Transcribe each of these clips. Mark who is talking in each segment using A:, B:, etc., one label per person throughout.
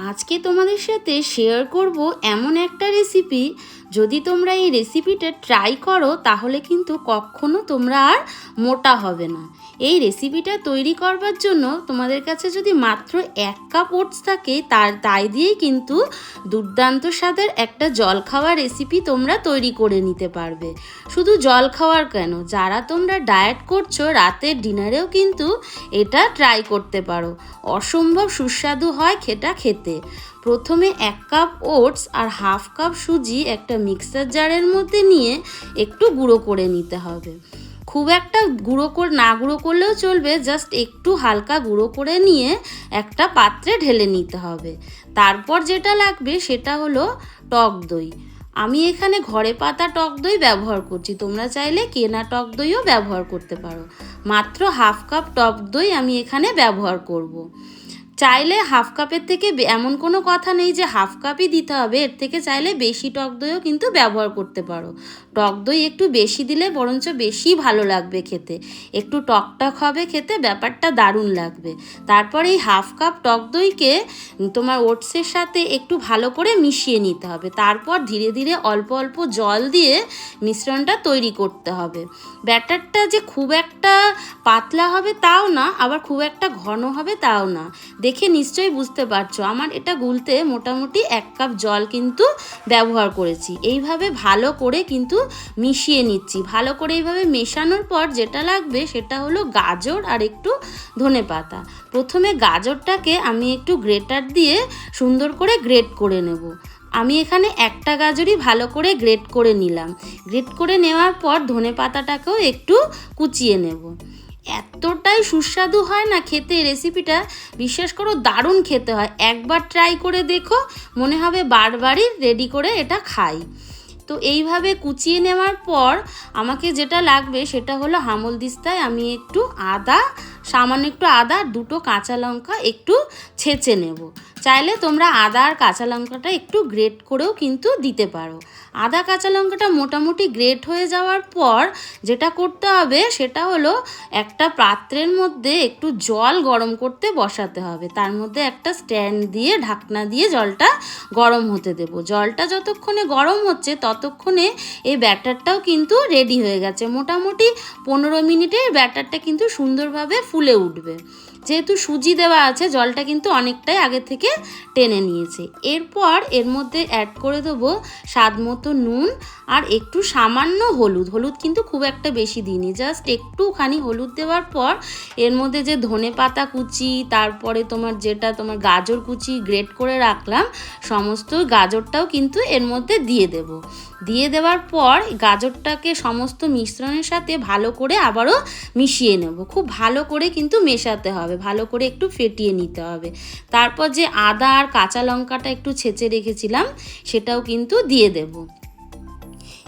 A: আজকে তোমাদের সাথে শেয়ার করব এমন একটা রেসিপি যদি তোমরা এই রেসিপিটা ট্রাই করো, তাহলে কিন্তু কখনো তোমরা আর মোটা হবে না। এই রেসিপিটা তৈরি করবার জন্য তোমাদের কাছে যদি মাত্র এক কাপ ওটস থাকে, তার, তাই দিয়েই কিন্তু দুর্দান্ত স্বাদের একটা জল খাওয়া রেসিপি তোমরা তৈরি করে নিতে পারবে। শুধু জল খাওয়ার কেন, যারা তোমরা ডায়েট করছ, রাতের ডিনারেও কিন্তু এটা ট্রাই করতে পারো। অসম্ভব সুস্বাদু হয় খেটা খেতে। প্রথমে এক কাপ ওটস আর হাফ কাপ সুজি একটা মিক্সার জারের মধ্যে নিয়ে একটু গুঁড়ো করে নিতে হবে। খুব একটা গুঁড়ো করে, না গুঁড়ো করলেও চলবে জাস্ট একটু হালকা গুঁড়ো করে নিয়ে একটা পাত্রে ঢেলে নিতে হবে। তারপর যেটা লাগবে সেটা হলো টক দই। আমি এখানে ঘরে পাতা টক দই ব্যবহার করছি, তোমরা চাইলে কেনা টক দইও ব্যবহার করতে পারো। মাত্র হাফ কাপ টক দই আমি এখানে ব্যবহার করব। চাইলে হাফ কাপের থেকে এমন কোনো কথা নেই যে হাফ কাপই দিতে হবে। এর থেকে চাইলে বেশি টক দইও কিন্তু ব্যবহার করতে পারো। টক দই একটু বেশি দিলে বরঞ্চ বেশি ভালো লাগবে খেতে। একটু টক টক হবে খেতে ব্যাপারটা দারুণ লাগবে। তারপর এই হাফ কাপ টক দইকে তোমার ওটসের সাথে একটু ভালো করে মিশিয়ে নিতে হবে। তারপর ধীরে ধীরে অল্প অল্প জল দিয়ে মিশ্রণটা তৈরি করতে হবে। ব্যাটারটা যে খুব একটা পাতলা হবে তাও না, আবার খুব একটা ঘন হবে তাও না। দেখে নিশ্চয়ই বুঝতে পারছ। আমার এটা গুলতে মোটামুটি এক কাপ জল কিন্তু ব্যবহার করেছি। এইভাবে ভালো করে কিন্তু মিশিয়ে নিচ্ছি। ভালো করে এইভাবে মেশানোর পর যেটা লাগবে সেটা হলো গাজর আর একটু ধনে পাতা। প্রথমে গাজরটাকে আমি একটু গ্রেটার দিয়ে সুন্দর করে গ্রেট করে নেব। আমি এখানে একটা গাজরই ভালো করে গ্রেট করে নিলাম। গ্রেট করে নেওয়ার পর ধনে পাতাটাকেও একটু কুচিয়ে নেব। এতটাই সুস্বাদু হয় না খেতে? রেসিপিটা বিশ্বাস করো দারুণ খেতে হয়। একবার ট্রাই করে দেখো, মনে হবে বারবারই রেডি করে এটা খাই। তো এইভাবে কুচিয়ে নেওয়ার পর আমাকে যেটা লাগবে সেটা হলো হামল দিস্তায় আমি একটু আদা, সামান্য একটু আদা, দুটো কাঁচা লঙ্কা একটু ছেঁচে নেব। চাইলে তোমরা আদা আর কাঁচা লঙ্কাটা একটু গ্রেট করেও কিন্তু দিতে পারো। আদা কাঁচা লঙ্কাটা মোটামুটি গ্রেট হয়ে যাওয়ার পর যেটা করতে হবে সেটা হলো একটা পাত্রের মধ্যে একটু জল গরম করতে বসাতে হবে। তার মধ্যে একটা স্ট্যান্ড দিয়ে, ঢাকনা দিয়ে জলটা গরম হতে দেবো। জলটা যতক্ষণে গরম হচ্ছে ততক্ষণে এই ব্যাটারটাও কিন্তু রেডি হয়ে গেছে। মোটামুটি পনেরো মিনিটে ব্যাটারটা কিন্তু সুন্দরভাবে ফুলে উঠবে। যেহেতু সুজি দেওয়া আছে, জলটা কিন্তু অনেকটাই আগে থেকে টেনে নিয়েছে। এরপর এর মধ্যে অ্যাড করে দেবো স্বাদ মতো নুন আর একটু সামান্য হলুদ। হলুদ কিন্তু খুব একটা বেশি দিইনি জাস্ট একটুখানি হলুদ দেওয়ার পর এর মধ্যে যে ধনে পাতা কুচি, তারপরে তোমার যেটা তোমার গাজর কুচি গ্রেট করে রাখলাম, সমস্ত গাজরটাও কিন্তু এর মধ্যে দিয়ে দেব। দিয়ে দেওয়ার পর গাজরটাকে সমস্ত মিশ্রণের সাথে ভালো করে আবারও মিশিয়ে নেব। খুব ভালো করে কিন্তু মেশাতে হবে, ভালো করে একটু ফেটিয়ে নিতে হবে। তারপর যে আদা আর কাঁচা লঙ্কাটা একটু ছেঁচে রেখেছিলাম, সেটাও কিন্তু দিয়ে দেবো।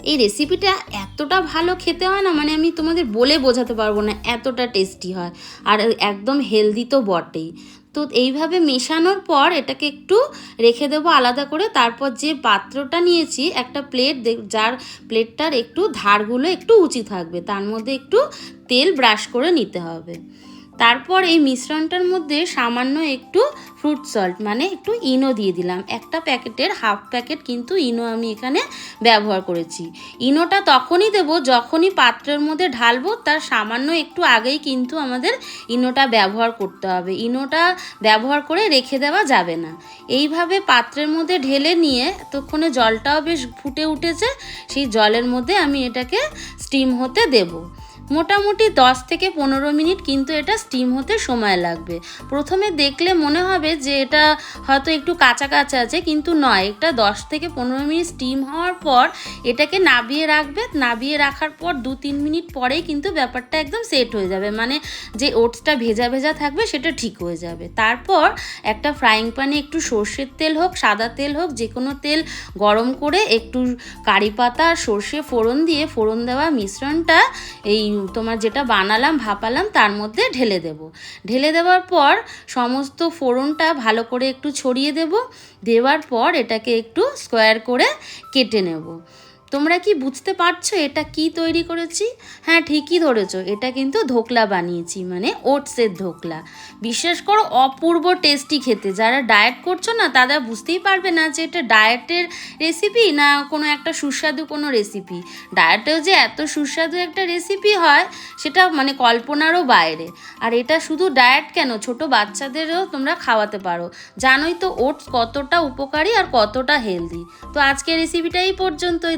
A: এই রেসিপিটা এতটা ভালো খেতে হয় না মানে আমি তোমাদের বলে বোঝাতে পারব না এতটা টেস্টি হয়। আর একদম হেলদি তো বটেই। তো এইভাবে মেশানোর পর এটাকে একটু রেখে দেবো আলাদা করে। তারপর যে পাত্রটা নিয়েছি, একটা প্লেট যার প্লেটটার একটু ধারগুলো একটু উঁচু থাকবে, তার মধ্যে একটু তেল ব্রাশ করে নিতে হবে। তারপর এই মিশ্রণটার মধ্যে সামান্য একটু ফ্রুট সল্ট মানে একটু ইনো দিয়ে দিলাম। একটা প্যাকেটের হাফ প্যাকেট কিন্তু ইনো আমি এখানে ব্যবহার করেছি। ইনোটা তখনই দেব যখনই পাত্রের মধ্যে ঢালবো, তার সামান্য একটু আগেই কিন্তু আমাদের ইনোটা ব্যবহার করতে হবে। ইনোটা ব্যবহার করে রেখে দেওয়া যাবে না। এইভাবে পাত্রের মধ্যে ঢেলে নিয়ে ততক্ষণে জলটাও বেশ ফুটে উঠেছে, সেই জলের মধ্যে আমি এটাকে স্টিম হতে দেবো। মোটামুটি দশ থেকে পনেরো মিনিট কিন্তু এটা স্টিম হতে সময় লাগবে। প্রথমে দেখলে মনে হবে যে এটা হয়তো একটু কাঁচা কাঁচা আছে, কিন্তু নয়। এটা দশ থেকে পনেরো মিনিট স্টিম হওয়ার পর এটাকে নাবিয়ে রাখবে। নাবিয়ে রাখার পর দু তিন মিনিট পরেই কিন্তু ব্যাপারটা একদম সেট হয়ে যাবে। মানে যে ওটসটা ভেজা ভেজা থাকবে সেটা ঠিক হয়ে যাবে। তারপর একটা ফ্রাইং প্যানে একটু সর্ষের তেল হোক, সাদা তেল হোক, যে কোনো তেল গরম করে একটু কারি পাতা আর সর্ষে ফোড়ন দিয়ে, ফোড়ন দেওয়া মিশ্রণটা এই তোমার যেটা বানালাম, ভাপালাম, তার মধ্যে ঢেলে দেব। ঢেলে দেওয়ার পর সমস্ত ফোড়নটা ভালো করে একটু ছড়িয়ে দেব। দেওয়ার পর এটাকে একটু স্কোয়ার করে কেটে নেব। তোমরা কি বুঝতে পারছ এটা কি তৈরি করেছি? হ্যাঁ ঠিকই ধরেছো। এটা কিন্তু ধোকলা বানিয়েছি মানে ওটসের ধোকলা। বিশ্বাস করো অপূর্ব টেস্টি খেতে। যারা ডায়েট করছ না, তারা বুঝতেই পারবে না যে এটা ডায়েটের রেসিপি না কোনো একটা সুস্বাদু কোনো রেসিপি ডায়েটেও যে এত সুস্বাদু একটা রেসিপি হয়, সেটা মানে কল্পনারও বাইরে। আর এটা শুধু ডায়েট কেন? ছোট বাচ্চাদেরও তোমরা খাওয়াতে পারো। জানোই তো ওটস কতটা উপকারী আর কতটা হেলদি। তো আজকের রেসিপিটাই পর্যন্তই। পর্যন্তই